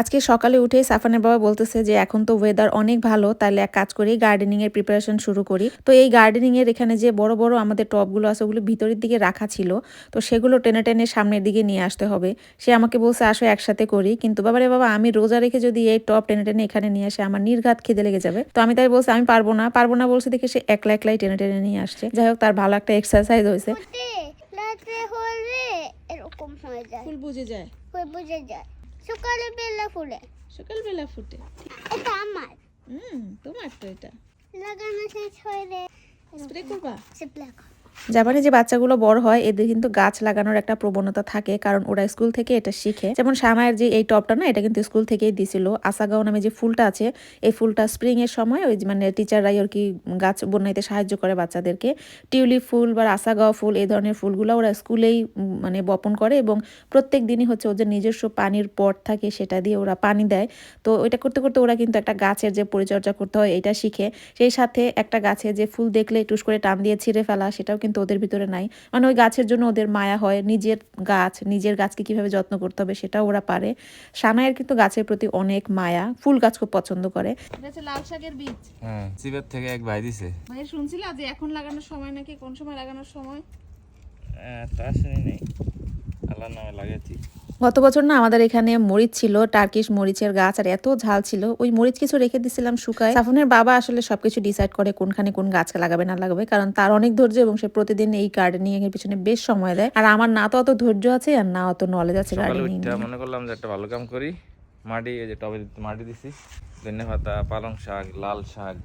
আজকে সকালে উঠেই সাফানের বাবা বলতেছে যে এখন তো ওয়েদার অনেক ভালো তাহলে এক কাজ করি গার্ডেনিং এর প্রিপারেশন শুরু করি। তো এই গার্ডেনিং এর এখানে যে বড় বড় আমাদের টবগুলো আছে ওগুলো ভিতরের দিকে রাখা ছিল তো সেগুলো টেনে টেনে সামনের দিকে নিয়ে আসতে হবে। সে আমাকে বলছে আসো একসাথে করি। কিন্তু বাবারে বাবা আমি রোজা রেখে যদি এই টপ টেনে টেনে এখানে নিয়ে আসে আমার নির্ঘাত খিদে লেগে যাবে। তো আমি তাই বলছি আমি পারব না। পারব না বলছে দেখে সে একলা একলাই টেনে টেনে নিয়ে আসছে। যাই হোক তার ভালো একটা এক্সারসাইজ হয়েছে। এরকম হয়ে যায়। ফুল বুঝে যায়। ফুল বুঝে যায়। সকালে বেলা ফুলে। সকালবেলা ফুটে। এটা আমার। হুম তোমার তো এটা। লাগানো শেষ হয়ে স্প্রে করবা? সিপ্লা জাপানে যে বাচ্চাগুলো বড় হয়, এদের কিন্তু গাছ লাগানোর একটা প্রবণতা থাকে, কারণ ওরা স্কুল থেকে এটা শিখে। যেমন সামায়ের যে এই টপটা না, এটা কিন্তু স্কুল থেকেই দিছিল। আসাগাও নামে যে ফুলটা আছে, এই ফুলটা স্প্রিং এর সময় ওই মানে টিচাররাই আর কি গাছ বন্যাইতে সাহায্য করে বাচ্চাদেরকে। টিউলিপ ফুল বা আসাগাও ফুল, এই ধরনের ফুলগুলো ওরা স্কুলেই মানে বপন করে এবং প্রত্যেক দিনই হচ্ছে ওদের নিজস্ব পানির পট থাকে, সেটা দিয়ে ওরা পানি দেয়। তো ওইটা করতে করতে ওরা কিন্তু একটা গাছের যে পরিচর্যা করতে হয়, এটা শিখে। সেই সাথে একটা গাছে যে ফুল দেখলে টুস করে টান দিয়ে ছিঁড়ে ফেলা, সেটাও কিন্তু ওদের ভিতরে নাই। মানে ওই গাছের জন্য ওদের মায়া হয় নিজের গাছ নিজের গাছকে কীভাবে যত্ন করতে হবে সেটাও ওরা পারে। সানায়ের কিন্তু গাছের প্রতি অনেক মায়া ফুল গাছ খুব পছন্দ করে। লাল শাকের বীজ। হ্যাঁ চিবের থেকে এক ভাই দিছে। ভাই শুনছিলা যে এখন লাগানোর সময় নাকি কোন সময় লাগানোর সময়? হ্যাঁ, তা শুনি নেই। আল্লাহর নামে লাগাইছি। গত বছর না আমাদের এখানে মরিচ ছিল টার্কিশ মরিচের গাছ আর এত ঝাল ছিল। ওই মরিচ কিছু রেখে দিছিলাম শুকায়। সাফনের বাবা আসলে সবকিছু ডিসাইড করে কোনখানে কোন গাছ লাগাবে না লাগাবে কারণ তার অনেক ধৈর্য এবং সে প্রতিদিন এই গার্ডেনিং এর পিছনে বেশ সময় দেয়। আর আমার না তো অত ধৈর্য আছে আর না অত নলেজ আছে গার্ডেনিং মনে করলাম যে একটা ভালো কাম করি। মাটি এই যে টবে মাটি দিছি ধনে পাতা পালং শাক লাল শাক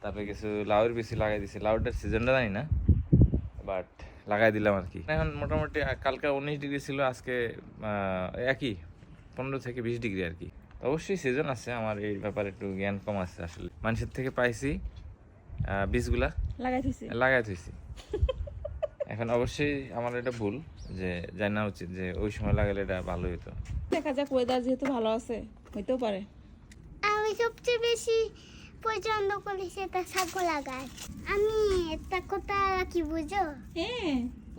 তারপরে কিছু লাউয়ের বেশি লাগাই দিছি। লাউটার সিজনটা জানি না বাট লাগাই দিলাম আর কি। এখন মোটামুটি কালকে উনিশ ডিগ্রি ছিল আজকে একই পনেরো থেকে বিশ ডিগ্রি আর কি। অবশ্যই সিজন আছে আমার এই ব্যাপারে একটু জ্ঞান কম আছে আসলে। মানুষের থেকে পাইছি বীজগুলা। লাগাই দিছি লাগাই থইছি। এখন অবশ্যই আমার এটা ভুল যে জানা উচিত যে ওই সময় লাগালে এটা ভালো হতো দেখা যাক ওয়েদার যেহেতু ভালো আছে হইতেও পারে। আমি সবচেয়ে বেশি পছন্দ করি সেটা ছাগলা গাছ আমি একটা কথা কি বুঝো? হ্যাঁ।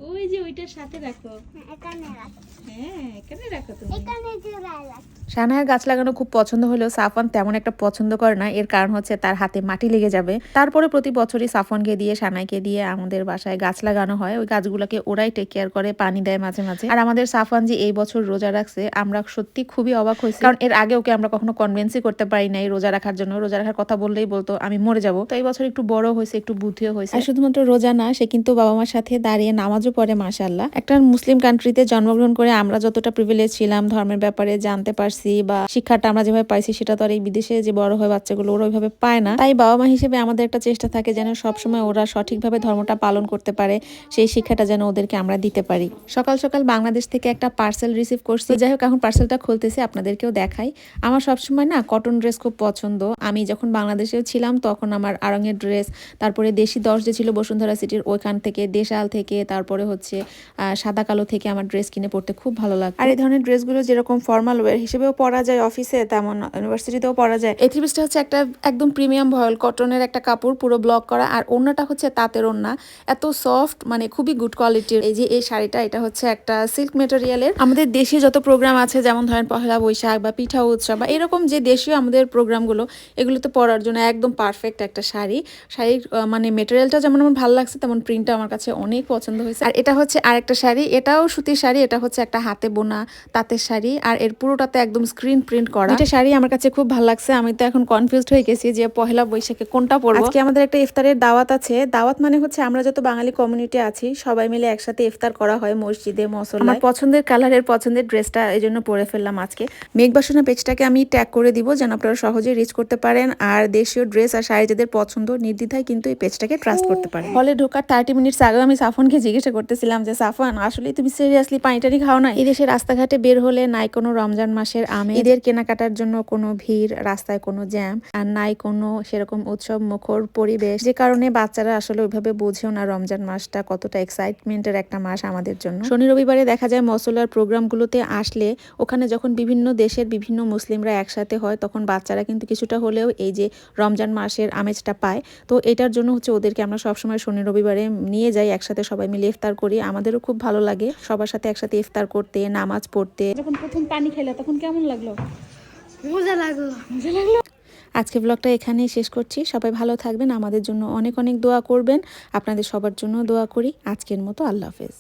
ওই যে ওইটার সাথে রাখো। এখানে রাখ। হ্যাঁ এখানে রাখো তুমি। এখানে জোড়ায় রাখ। সানায়ের গাছ লাগানো খুব পছন্দ হলেও সাফান তেমন একটা পছন্দ করে না। এর কারণ হচ্ছে তার হাতে মাটি লেগে যাবে। তারপরে প্রতি বছরই সাফনকে দিয়ে সানাইকে দিয়ে আমাদের বাসায় গাছ লাগানো হয়। ওই গাছগুলোকে ওরাই টেক কেয়ার করে পানি দেয় মাঝে মাঝে। আর আমাদের সাফান যে এই বছর রোজা রাখছে আমরা সত্যি খুবই অবাক হয়েছি। কারণ এর আগে ওকে আমরা কখনো কনভেন্সই করতে পারি নাই রোজা রাখার জন্য। রোজা রাখার কথা বললেই বলতো আমি মরে যাব। তো এই বছর একটু বড় হয়েছে একটু বুদ্ধিও হয়েছে। আর শুধুমাত্র রোজা না সে কিন্তু বাবা মার সাথে দাঁড়িয়ে নামাজও পড়ে মাশাল্লাহ একটা মুসলিম কান্ট্রিতে জন্মগ্রহণ করে আমরা যতটা প্রিভিলেজ ছিলাম, ধর্মের ব্যাপারে জানতে পারছি বা শিক্ষাটা আমরা যেভাবে পাইছি, সেটা তো আর এই বিদেশে যে বড় হয় বাচ্চাগুলো, ওরা ওইভাবে পায় না। তাই বাবা মা হিসেবে আমাদের একটা চেষ্টা থাকে যেন সবসময় ওরা সঠিকভাবে ধর্মটা পালন করতে পারে, সেই শিক্ষাটা যেন ওদেরকে আমরা দিতে পারি। সকাল সকাল বাংলাদেশ থেকে একটা পার্সেল রিসিভ করছি। যাই হোক, এখন পার্সেলটা খুলতেছি, আপনাদেরকেও দেখাই। আমার সবসময় না কটন ড্রেস খুব পছন্দ। আমি যখন বাংলাদেশেও ছিলাম, তখন আমার আরঙের ড্রেস তারপরে দেশি দশ যে ছিল বসুন্ধরা সিটির ওইখান থেকে দেশাল থেকে, তারপরে হচ্ছে সাদা কালো থেকে আমার ড্রেস কিনে পড়তে খুব ভালো লাগে আর এই ধরনের ড্রেসগুলো যেরকম ফর্মাল ওয়্যার হিসেবেও পরা যায় অফিসে তেমন ইউনিভার্সিটিতেও পরা যায়। এই থ্রি হচ্ছে একটা একদম প্রিমিয়াম ভয়েল কটনের একটা কাপড় পুরো ব্লক করা আর অন্যটা হচ্ছে তাঁতের ওন্না। এত সফট মানে খুবই গুড কোয়ালিটির এই যে এই শাড়িটা এটা হচ্ছে একটা সিল্ক মেটেরিয়ালের আমাদের দেশে যত প্রোগ্রাম আছে যেমন ধরেন পহেলা বৈশাখ বা পিঠা উৎসব বা এরকম যে দেশীয় আমাদের প্রোগ্রামগুলো এগুলোতে পরার জন্য একদম পারফেক্ট একটা শাড়ি। শাড়ির মানে মেটেরিয়ালটা যেমন আমার ভালো লাগছে তেমন প্রিন্টটা আমার কাছে অনেক পছন্দ হয়েছে। আর এটা হচ্ছে আরেকটা শাড়ি এটাও সুতির শাড়ি এটা হচ্ছে একটা হাতে বোনা তাঁতের শাড়ি আর এর পুরোটাতে একদম স্ক্রিন প্রিন্ট করা। এটা শাড়ি আমার কাছে খুব ভালো লাগছে আমি তো এখন কনফিউজড হয়ে গেছি যে পহেলা বৈশাখে কোনটা পরবো। আজকে আমাদের একটা ইফতারের দাওয়াত আছে দাওয়াত মানে হচ্ছে আমরা যত বাঙালি কমিউনিটি আছি সবাই মিলে একসাথে ইফতার করা হয় মসজিদে মসল্লায়। আমার পছন্দের কালারের পছন্দের ড্রেসটা এই জন্য পরে ফেললাম আজকে। মেঘবাসনা পেজটাকে আমি ট্যাগ করে দিব যেন আপনারা সহজে রিচ করতে পারেন আর দেশীয় ড্রেস আর শাড়ি যাদের পছন্দ নির্দ্বিধায় কিন্তু এই পেজটাকে ট্রাস্ট করতে পারেন। হলে ঢোকার থার্টি মিনিটস আগে আমি সাফনকে জিজ্ঞাসা করতেছিলাম যে সাফান আসলে তুমি সিরিয়াসলি পানিটারি খাও না এই দেশে রাস্তাঘাটে বের হলে নাই কোনো রমজান মাসের আমে ঈদের কেনাকাটার জন্য কোনো ভিড় রাস্তায় কোনো জ্যাম আর নাই কোনো সেরকম উৎসব মুখর পরিবেশ। যে কারণে বাচ্চারা আসলে ওইভাবে বুঝেও না রমজান মাসটা কতটা এক্সাইটমেন্টের একটা মাস আমাদের জন্য। শনি রবিবারে দেখা যায় মসলার প্রোগ্রামগুলোতে আসলে ওখানে যখন বিভিন্ন দেশের বিভিন্ন মুসলিমরা একসাথে হয় তখন বাচ্চারা কিন্তু কিছুটা হলেও এই যে রমজান মাসের আমেজটা পায়। তো এটার জন্য হচ্ছে ওদেরকে আমরা সবসময় শনি রবিবারে নিয়ে যাই একসাথে সবাই মিলে ইফতার করি আমাদেরও খুব ভালো লাগে। সবার সাথে একসাথে ইফতার করতে নামাজ পড়তে। যখন প্রথম পানি খেলে তখন কেমন লাগল? মজা লাগল। আজকে ব্লগটা এখানেই শেষ করছি। সবাই ভালো থাকবেন। আমাদের জন্য অনেক অনেক দোয়া করবেন। আপনাদের সবার জন্য দোয়া করি। আজকের মতো আল্লাহ হাফেজ।